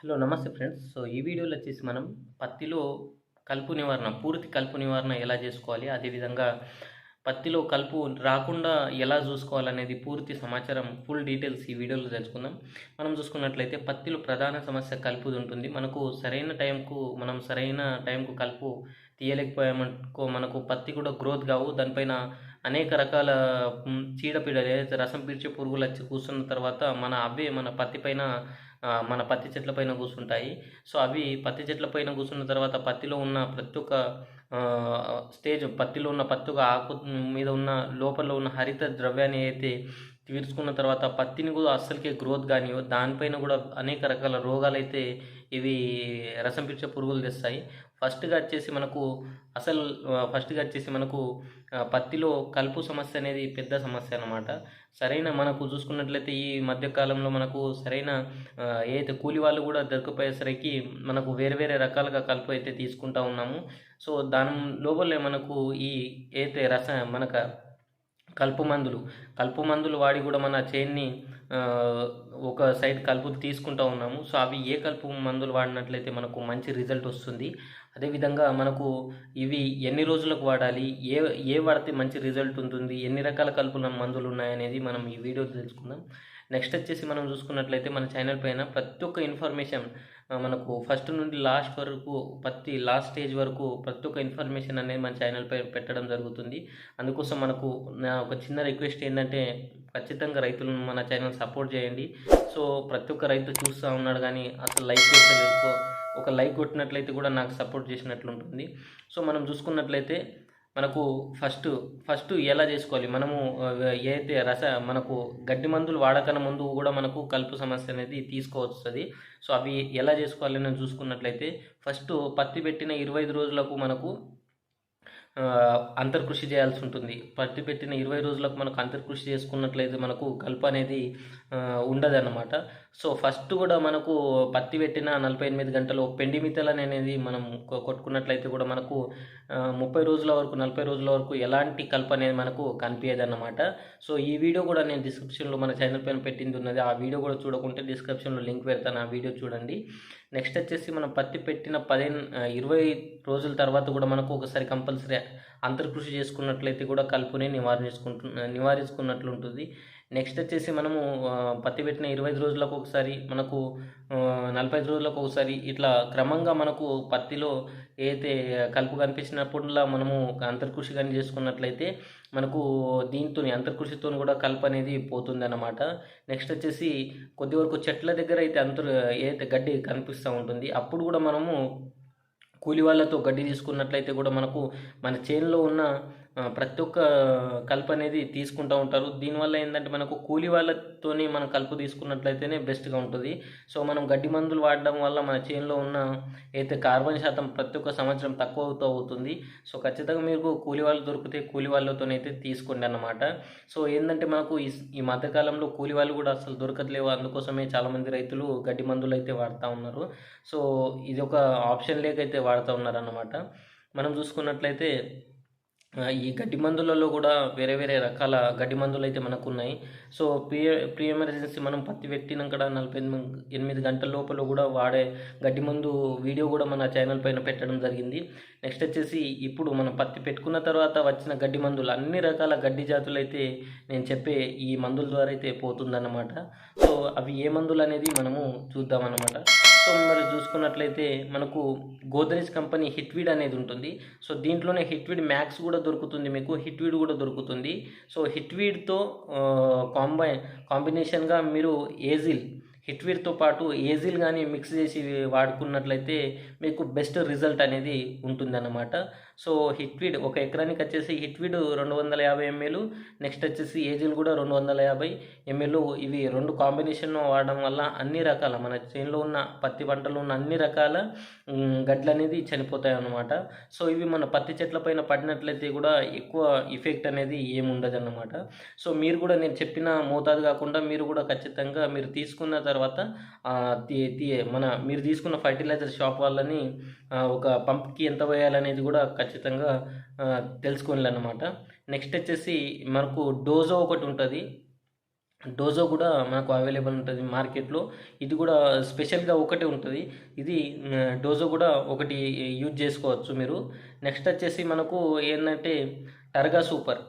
Hello నమస్తే friends. So ఈ వీడియోలో వచ్చేసి మనం పత్తిలో కలుపు నివారణ పూర్తి కలుపు నివారణ ఎలా చేసుకోవాలి అదేవిధంగా పత్తిలో కలుపు రాకుండా ఎలా చూసుకోవాలనేది పూర్తి సమాచారం ఫుల్ డీటెయిల్స్ ఈ వీడియోలో తెలుసుకుందాం. మనం చూసుకున్నట్లయితే పత్తిలో ప్రధాన సమస్య కలుపుది ఉంటుంది. మనకు సరైన టైంకు మనం సరైన టైంకు కలుపు తీయలేకపోయామనుకో మనకు పత్తి కూడా గ్రోత్ కావు. దానిపైన అనేక రకాల చీడపీడలు ఏదైతే రసం పీల్చే పురుగులు వచ్చి కూర్చున్న తర్వాత మన అవే మన పత్తి పైన మన పత్తి చెట్ల పైన కూర్చుంటాయి సో అవి పత్తి చెట్ల పైన కూర్చున్న తర్వాత పత్తిలో ఉన్న ప్రతి ఒక్క స్టేజ్ పత్తిలో ఉన్న పత్తి ఆకు మీద ఉన్న లోపల ఉన్న హరిత ద్రవ్యాన్ని అయితే తీర్చుకున్న తర్వాత పత్తిని కూడా అస్సలకే గ్రోత్ కానీ దానిపైన కూడా అనేక రకాల రోగాలు అయితే ఇవి రసం పిచ్చే పురుగులు తెస్తాయి. ఫస్ట్గా వచ్చేసి మనకు అసలు ఫస్ట్గా వచ్చేసి మనకు పత్తిలో కలుపు సమస్య అనేది పెద్ద సమస్య అన్నమాట. సరైన మనకు చూసుకున్నట్లయితే ఈ మధ్యకాలంలో మనకు సరైన ఏదైతే కూలి వాళ్ళు కూడా దొరికిపోయేసరికి మనకు వేరే వేరే రకాలుగా కలుపు అయితే తీసుకుంటా ఉన్నాము. సో దాని లోపలే మనకు ఈ ఏదైతే రస మనక కలుపు మందులు కలుపు మందులు వాడి కూడా మన చేన్ని ఒక సైడ్ కలుపు తీసుకుంటా ఉన్నాము. సో అవి ఏ కలుపు మందులు వాడినట్లయితే మనకు మంచి రిజల్ట్ వస్తుంది. అదేవిధంగా మనకు ఇవి ఎన్ని రోజులకు వాడాలి? ఏ ఏ వాడితే మంచి రిజల్ట్ ఉంటుంది? ఎన్ని రకాల కలుపుల మందులు ఉన్నాయనేది మనం ఈ వీడియో తెలుసుకుందాం. నెక్స్ట్ వచ్చేసి మనం చూసుకున్నట్లయితే మన ఛానల్ పైన ప్రతి ఒక్క ఇన్ఫర్మేషన్ మనకు ఫస్ట్ నుండి లాస్ట్ వరకు ప్రతి లాస్ట్ స్టేజ్ వరకు ప్రతి ఒక్క ఇన్ఫర్మేషన్ అనేది మన ఛానల్ పై పెట్టడం జరుగుతుంది. అందుకోసం మనకు నా ఒక చిన్న రిక్వెస్ట్ ఏంటంటే ఖచ్చితంగా రైతులను మన ఛానల్ సపోర్ట్ చేయండి. సో ప్రతి ఒక్క రైతు చూస్తూ ఉన్నాడు కానీ అసలు లైక్ కొట్టలేదు ఒక లైక్ కొట్టినట్లయితే కూడా నాకు సపోర్ట్ చేసినట్లు ఉంటుంది సో మనం చూసుకున్నట్లయితే మనకు ఫస్ట్ ఫస్ట్ ఎలా చేసుకోవాలి? మనము ఏదైతే రస మనకు గడ్డి మందులు వాడకన ముందు కూడా మనకు కలుపు సమస్య అనేది తీసుకోవస్తుంది సో అవి ఎలా చేసుకోవాలి అని చూసుకున్నట్లయితే ఫస్ట్ పత్తి పెట్టిన ఇరవై ఐదు రోజులకు మనకు అంతర్కృషి చేయాల్సి ఉంటుంది. పత్తి పెట్టిన ఇరవై రోజులకు మనకు అంతర్కృషి చేసుకున్నట్లయితే మనకు కలుపు అనేది ఉండదన్నమాట. సో ఫస్ట్ కూడా మనకు పత్తి పెట్టిన నలభై ఎనిమిది గంటలు పెండి మితలని అనేది మనం కొట్టుకున్నట్లయితే కూడా మనకు ముప్పై రోజుల వరకు నలభై రోజుల వరకు ఎలాంటి కలుపు అనేది మనకు కనిపించదు అన్నమాట సో ఈ వీడియో కూడా నేను డిస్క్రిప్షన్లో మన ఛానల్ పైన పెట్టింది ఉన్నది. ఆ వీడియో కూడా చూడకుంటే డిస్క్రిప్షన్లో లింక్ పెడతాను. ఆ వీడియో చూడండి. నెక్స్ట్ వచ్చేసి మనం పత్తి పెట్టిన పదిహేను ఇరవై రోజుల తర్వాత కూడా మనకు ఒకసారి కంపల్సరీ అంతర్కృషి చేసుకున్నట్లయితే కూడా కలుపుని నివారించుకుంటు నివారించుకున్నట్లు ఉంటుంది నెక్స్ట్ వచ్చేసి మనము పత్తి పెట్టిన ఇరవై ఐదు రోజులకు ఒకసారి మనకు నలభై ఐదు రోజులకు ఒకసారి ఇట్లా క్రమంగా మనకు పత్తిలో ఏదైతే కలుపు కనిపించినప్పుడులా మనము అంతర్కృషి కానీ చేసుకున్నట్లయితే మనకు దీంతో అంతర్కృషితో కూడా కలుపు అనేది పోతుంది అన్నమాట నెక్స్ట్ వచ్చేసి కొద్ది వరకు చెట్ల దగ్గర అయితే అంతర్ ఏదైతే గడ్డి కనిపిస్తూ ఉంటుంది అప్పుడు కూడా మనము కూలి వాళ్ళతో గడ్డి తీసుకున్నట్లయితే కూడా మనకు మన చేనులో ఉన్న ప్రతి ఒక్క కలుపు అనేది తీసుకుంటూ ఉంటారు. దీనివల్ల ఏంటంటే మనకు కూలి వాళ్ళతోనే మనం కలుపు తీసుకున్నట్లయితేనే బెస్ట్గా ఉంటుంది. సో మనం గడ్డి మందులు వాడడం వల్ల మన చేనులో ఉన్న అయితే కార్బన్ శాతం ప్రతి ఒక్క సంవత్సరం తక్కువ అవుతూ అవుతుంది. సో ఖచ్చితంగా మీకు కూలి వాళ్ళు దొరికితే కూలి వాళ్ళతోనైతే తీసుకోండి అన్నమాట. సో ఏంటంటే మనకు ఈ ఈ మధ్యకాలంలో కూలి వాళ్ళు కూడా అసలు దొరకట్లేవు. అందుకోసమే చాలామంది రైతులు గడ్డి మందులు అయితే వాడుతూ ఉన్నారు. సో ఇది ఒక ఆప్షన్ లేకైతే వాడుతూ ఉన్నారు అన్నమాట మనం చూసుకున్నట్లయితే ఈ గడ్డి మందులలో కూడా వేరే వేరే రకాల గడ్డి మందులు అయితే మనకు ఉన్నాయి సో ప్రీ ప్రీ ఎమర్జెన్సీ మనం పత్తి పెట్టినాక నలభై ఎనిమిది ఎనిమిది గంటల లోపల కూడా వాడే గడ్డి మందు వీడియో కూడా మన ఛానల్ పైన పెట్టడం జరిగింది. నెక్స్ట్ వచ్చేసి ఇప్పుడు మనం పత్తి పెట్టుకున్న తర్వాత వచ్చిన గడ్డి మందులు అన్ని రకాల గడ్డి జాతులు అయితే నేను చెప్పే ఈ మందుల ద్వారా అయితే పోతుందన్నమాట. సో అవి ఏ మందులు అనేది మనము చూద్దామన్నమాట. సో మరి చూసుకున్నట్లయితే మనకు గోద్రేజ్ కంపెనీ హిట్వీడ్ అనేది ఉంటుంది. సో దీంట్లోనే హిట్వీడ్ మ్యాక్స్ కూడా దొరుకుతుంది మీకు హిట్వీడ్ కూడా దొరుకుతుంది. సో హిట్వీడ్తో కాంబై కాంబినేషన్గా మీరు ఏజిల్ హిట్వీడ్తో పాటు ఏజిల్ కానీ మిక్స్ చేసి వాడుకున్నట్లయితే మీకు బెస్ట్ రిజల్ట్ అనేది ఉంటుందన్నమాట. సో హిట్వీడ్ ఒక ఎకరానికి వచ్చేసి హిట్వీడ్ రెండు వందల యాభై ఎంఎల్ నెక్స్ట్ వచ్చేసి ఏజిల్ కూడా రెండు వందల యాభై ఎంఎల్ ఇవి రెండు కాంబినేషన్ వాడడం వల్ల అన్ని రకాల మన చేనులో ఉన్న పత్తి పంటలో ఉన్న అన్ని రకాల గడ్లు అనేది చనిపోతాయి అన్నమాట సో ఇవి మన పత్తి చెట్ల పైన పడినట్లయితే కూడా ఎక్కువ ఇఫెక్ట్ అనేది ఏముండదు ఉండదు అన్నమాట సో మీరు కూడా నేను చెప్పిన మోతాదు కాకుండా మీరు కూడా ఖచ్చితంగా మీరు తీసుకున్న తర్వాత మన మీరు తీసుకున్న ఫర్టిలైజర్ షాప్ వాళ్ళని ఒక పంప్కి ఎంత వేయాలనేది కూడా ఖచ్చితంగా తెలుసుకోవాలి నెక్స్ట్ వచ్చేసి మనకు డోజో ఒకటి ఉంటుంది. డోజో కూడా మనకు అవైలబుల్ ఉంటుంది మార్కెట్లో. ఇది కూడా స్పెషల్గా ఒకటి ఉంటుంది. ఇది డోజో కూడా ఒకటి యూజ్ చేసుకోవచ్చు మీరు. నెక్స్ట్ వచ్చేసి మనకు ఏంటంటే టర్గా సూపర్.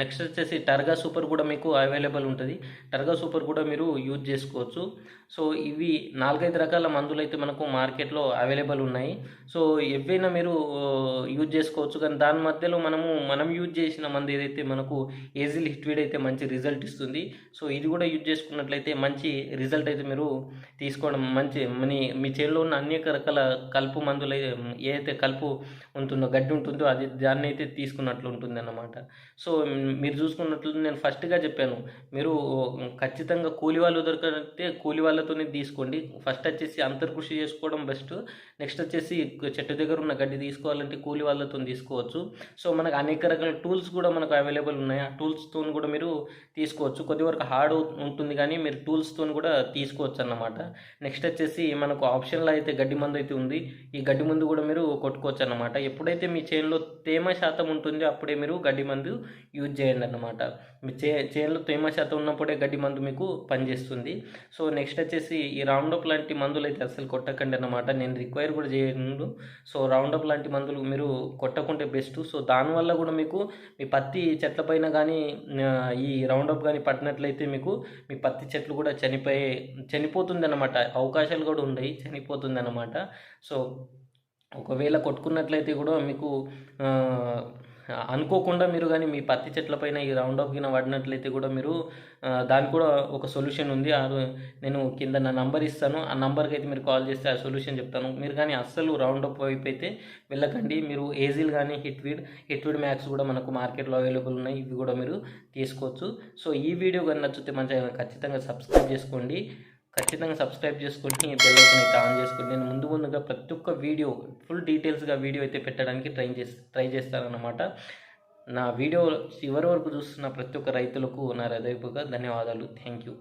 నెక్స్ట్ వచ్చేసి టర్గా సూపర్ కూడా మీకు అవైలబుల్ ఉంటుంది. టర్గా సూపర్ కూడా మీరు యూజ్ చేసుకోవచ్చు. సో ఇవి నాలుగైదు రకాల మందులు అయితే మనకు మార్కెట్లో అవైలబుల్ ఉన్నాయి. సో ఎవైనా మీరు యూజ్ చేసుకోవచ్చు. కానీ దాని మధ్యలో మనము మనం యూజ్ చేసిన మందు ఏదైతే మనకు ఏజిల్ హిట్వీడ్ అయితే మంచి రిజల్ట్ ఇస్తుంది. సో ఇది కూడా యూజ్ చేసుకున్నట్లయితే మంచి రిజల్ట్ అయితే మీరు తీసుకోవడం మంచి మీ మీ చేలో ఉన్న అనేక రకాల కలుపు మందులు అయితే ఏదైతే కలుపు ఉంటుందో గడ్డి ఉంటుందో అది దాన్ని అయితే తీసుకున్నట్లు ఉంటుంది అన్నమాట సో మీరు చూసుకున్నట్లు నేను ఫస్ట్గా చెప్పాను. మీరు ఖచ్చితంగా కూలి వాళ్ళు దొరకతే కూలి వాళ్ళతోనే తీసుకోండి. ఫస్ట్ వచ్చేసి అంతర్కృషి చేసుకోవడం బెస్ట్ నెక్స్ట్ వచ్చేసి చెట్టు దగ్గర ఉన్న గడ్డి తీసుకోవాలంటే కూలి వాళ్ళతో తీసుకోవచ్చు. సో మనకు అనేక రకాల టూల్స్ కూడా మనకు అవైలబుల్ ఉన్నాయి. ఆ టూల్స్తో కూడా మీరు తీసుకోవచ్చు. కొద్ది వరకు హార్డ్ ఉంటుంది కానీ మీరు టూల్స్తో కూడా తీసుకోవచ్చు అన్నమాట. నెక్స్ట్ వచ్చేసి మనకు ఆప్షన్లో అయితే గడ్డి మందు అయితే ఉంది. ఈ గడ్డి మందు కూడా మీరు కొట్టుకోవచ్చు అన్నమాట. ఎప్పుడైతే మీ చేనులో తేమ శాతం ఉంటుందో అప్పుడే మీరు గడ్డి మందు యూజ్ చేయండి అన్నమాట మీ చే చేనులో తేమ శాతం ఉన్నప్పుడే గడ్డి మందు మీకు పనిచేస్తుంది. సో నెక్స్ట్ వచ్చేసి ఈ రౌండప్ లాంటి మందులు అయితే అసలు కొట్టకండి అన్నమాట. నేను రిక్వైర్ కూడా చేయను. సో రౌండప్ లాంటి మందులు మీరు కొట్టకుంటే బెస్ట్ సో దానివల్ల కూడా మీకు మీ పత్తి చెట్ల పైన కానీ ఈ రౌండప్ కానీ పట్టినట్లయితే మీకు మీ పత్తి చెట్లు కూడా చనిపోయే చనిపోతుంది అన్నమాట అవకాశాలు కూడా ఉన్నాయి. చనిపోతుంది అన్నమాట సో ఒకవేళ కొట్టుకున్నట్లయితే కూడా మీకు అనుకోకుండా మీరు కానీ మీ పత్తి చెట్ల పైన ఈ రౌండ్ అప్ కింద పడినట్లయితే కూడా మీరు దానికి కూడా ఒక సొల్యూషన్ ఉంది. ఆ నేను కింద నా నంబర్ ఇస్తాను. ఆ నంబర్కి అయితే మీరు కాల్ చేస్తే ఆ సొల్యూషన్ చెప్తాను. మీరు కానీ అస్సలు రౌండ్ అప్ వైపు అయితే వెళ్ళకండి. మీరు ఏజిల్ కానీ హిట్వీడ్ హిట్వీడ్ మ్యాక్స్ కూడా మనకు మార్కెట్లో అవైలబుల్ ఉన్నాయి. ఇవి కూడా మీరు తీసుకోవచ్చు. సో ఈ వీడియో కానీ నచ్చితే మంచిగా ఖచ్చితంగా సబ్స్క్రైబ్ చేసుకోండి. ఖచ్చితంగా సబ్స్క్రైబ్ చేసుకుని బెల్ ఐకన్ అయితే ఆన్ చేసుకోండి నేను ముందు ముందుగా ప్రతి ఒక్క వీడియో ఫుల్ డీటెయిల్స్గా వీడియో అయితే పెట్టడానికి ట్రై చేసి ట్రై చేస్తానన్నమాట. నా వీడియో చివరి వరకు చూస్తున్న ప్రతి ఒక్క రైతులకు నా హృదయపూర్వక ధన్యవాదాలు. Thank you